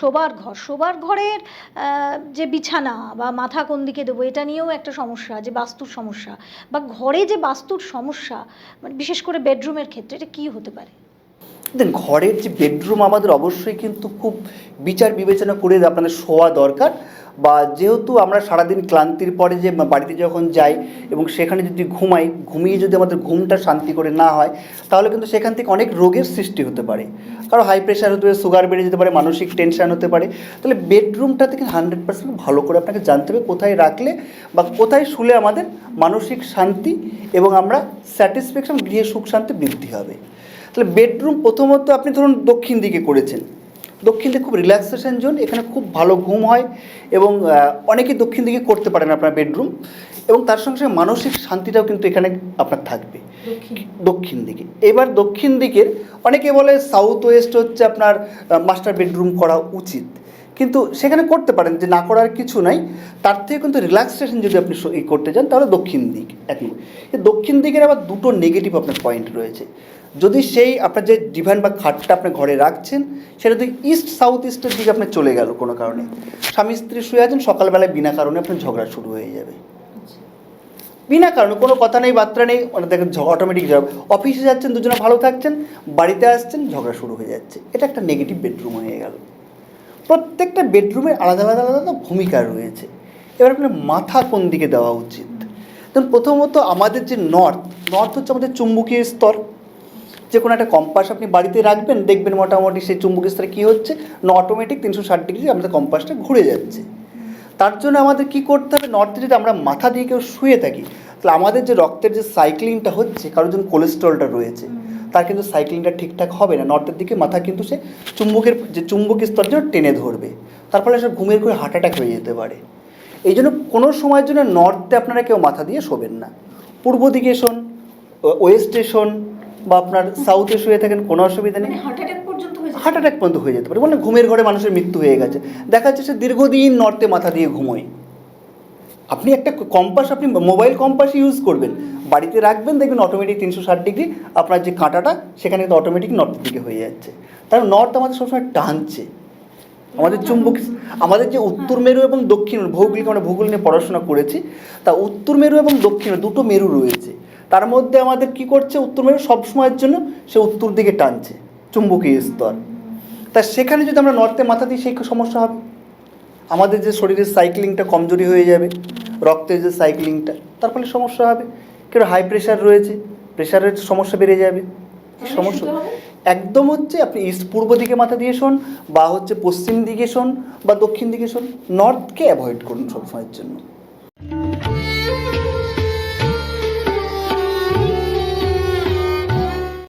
শোবার ঘর, শোবার ঘরের যে বিছানা বা মাথা কোন দিকে দেবো, এটা নিয়েও একটা সমস্যা, যে বাস্তুর সমস্যা বা ঘরে যে বাস্তুর সমস্যা মানে বিশেষ করে বেডরুমের ক্ষেত্রে, এটা কী হতে পারে? ঘরের যে বেডরুম আমাদের অবশ্যই কিন্তু খুব বিচার বিবেচনা করে আপনাদের শোয়া দরকার। বা যেহেতু আমরা সারাদিন ক্লান্তির পরে যে বাড়িতে যখন যাই এবং সেখানে যদি ঘুমাই, ঘুমিয়ে যদি আমাদের ঘুমটা শান্তি করে না হয়, তাহলে কিন্তু সেখান থেকে অনেক রোগের সৃষ্টি হতে পারে। কারও হাই প্রেশার হতে পারে সুগার বেড়ে যেতে পারে, মানসিক টেনশান হতে পারে। তাহলে বেডরুমটা থেকে হান্ড্রেড পার্সেন্ট ভালো করে আপনাকে জানতে হবে, কোথায় রাখলে বা কোথায় শুলে আমাদের মানসিক শান্তি এবং আমরা স্যাটিসফ্যাকশন গৃহে সুখ শান্তি বৃদ্ধি হবে। তাহলে বেডরুম প্রথমত আপনি ধরুন দক্ষিণ দিকে করেছেন। দক্ষিণ দিকে খুব রিল্যাক্সেশন জোন এখানে খুব ভালো ঘুম হয় এবং অনেকে অনেকেই দক্ষিণ দিকে করতে পারেন আপনার বেডরুম এবং তার সঙ্গে সঙ্গে মানসিক শান্তিটাও কিন্তু এখানে আপনার থাকবে। দক্ষিণ দিকে। এবার দক্ষিণ দিকের অনেকে বলে সাউথ ওয়েস্ট হচ্ছে আপনার মাস্টার বেডরুম করা উচিত। কিন্তু সেখানে করতে পারেন, যে না করার কিছু নাই, তার থেকে কিন্তু রিল্যাক্সেশন যদি আপনি ই করতে চান তাহলে দক্ষিণ দিক, এক। দক্ষিণ দিকের আবার দুটো নেগেটিভ আপনার পয়েন্ট রয়েছে। যদি সেই আপনার যে ডিভান বা খাটটা আপনি ঘরে রাখছেন, সেটা যদি ইস্ট সাউথ ইস্টের দিকে আপনি চলে গেল কোনো কারণে, স্বামী স্ত্রী শুয়ে আছেন, সকালবেলায় বিনা কারণে আপনার ঝগড়া শুরু হয়ে যাবে। বিনা কারণে, কোনো কথা নেই, বার্তা নেই মানে দেখেন অটোমেটিক ঝগড়া। অফিসে যাচ্ছেন, দুজনে ভালো থাকছেন, বাড়িতে আসছেন, ঝগড়া শুরু হয়ে যাচ্ছে। এটা একটা নেগেটিভ বেডরুম হয়ে গেল। প্রত্যেকটা বেডরুমের আলাদা আলাদা আলাদা ভূমিকা রয়েছে। এবার আপনার মাথা কোন দিকে দেওয়া উচিত? ধরুন প্রথমত আমাদের যে নর্থ নর্থ হচ্ছে আমাদের চুম্বকীয় স্তর। যে কোনো একটা কম্পাস আপনি বাড়িতে রাখবেন, দেখবেন মোটামুটি সেই চুম্বকীয় স্তরে কী হচ্ছে? না অটোমেটিক তিনশো ষাট ডিগ্রি আমাদের কম্পাসটা ঘুরে যাচ্ছে। তার জন্য আমাদের কি করতে হবে? নর্থে যদি আমরা মাথা দিয়ে কেউ শুয়ে থাকি, তাহলে আমাদের যে রক্তের যে সাইক্লিংটা হচ্ছে, কারোর জন্য কোলেস্ট্রলটা রয়েছে। তার কিন্তু সাইক্লিংটা ঠিকঠাক হবে না। নর্থের দিকে মাথা কিন্তু সে চুম্বকের যে চুম্বক স্তর যেন টেনে ধরবে। তার ফলে সে ঘুমের করে হার্ট অ্যাটাক হয়ে যেতে পারে। এই জন্য কোনো সময়ের জন্য নর্থে আপনারা কেউ মাথা দিয়ে শোবেন না। পূর্ব দিকে শোন ওয়েস্টে শোন বা আপনার সাউথে শুয়ে থাকেন কোনো অসুবিধা নেই। হার্ট অ্যাটাক পর্যন্ত হয়ে হার্ট অ্যাটাক পর্যন্ত হয়ে যেতে পারে। মানে ঘুমের ঘরে মানুষের মৃত্যু হয়ে গেছে। দেখা যাচ্ছে সে দীর্ঘদিন নর্থে মাথা দিয়ে ঘুমোয়। আপনি একটা কম্পাস, আপনি মোবাইল কম্পাস ইউজ করবেন। বাড়িতে রাখবেন, দেখবেন অটোমেটিক তিনশো ষাট ডিগ্রি আপনার যে কাঁটাটা, সেখানে কিন্তু অটোমেটিক নর্থের দিকে হয়ে যাচ্ছে। তার নর্থ আমাদের সবসময় টানছে। আমাদের চুম্বক, আমাদের যে উত্তর মেরু এবং দক্ষিণ, ভৌগোলিক আমরা ভূগোল নিয়ে পড়াশোনা করেছি, তা উত্তর মেরু এবং দক্ষিণ, দুটো মেরু রয়েছে। তার মধ্যে আমাদের কি করছে, উত্তর মেরু সব সময়ের জন্য সে উত্তর দিকে টানছে, চুম্বকীয় স্তর। তা সেখানে যদি আমরা নর্থে মাথা দিই, সেই সমস্যা হবে? আমাদের যে শরীরের সাইক্লিংটা কমজোরি হয়ে যাবে রক্তের যে সাইক্লিংটা তার ফলে সমস্যা হবে। কেউ হাই প্রেশার রয়েছে প্রেশারের সমস্যা বেড়ে যাবে। সমস্যা একদম হচ্ছে আপনি ইস্ট পূর্ব দিকে মাথা দিয়ে শোন বা হচ্ছে পশ্চিম দিকে শোন বা দক্ষিণ দিকে শোন নর্থকে অ্যাভয়েড করুন সবসময়ের জন্য।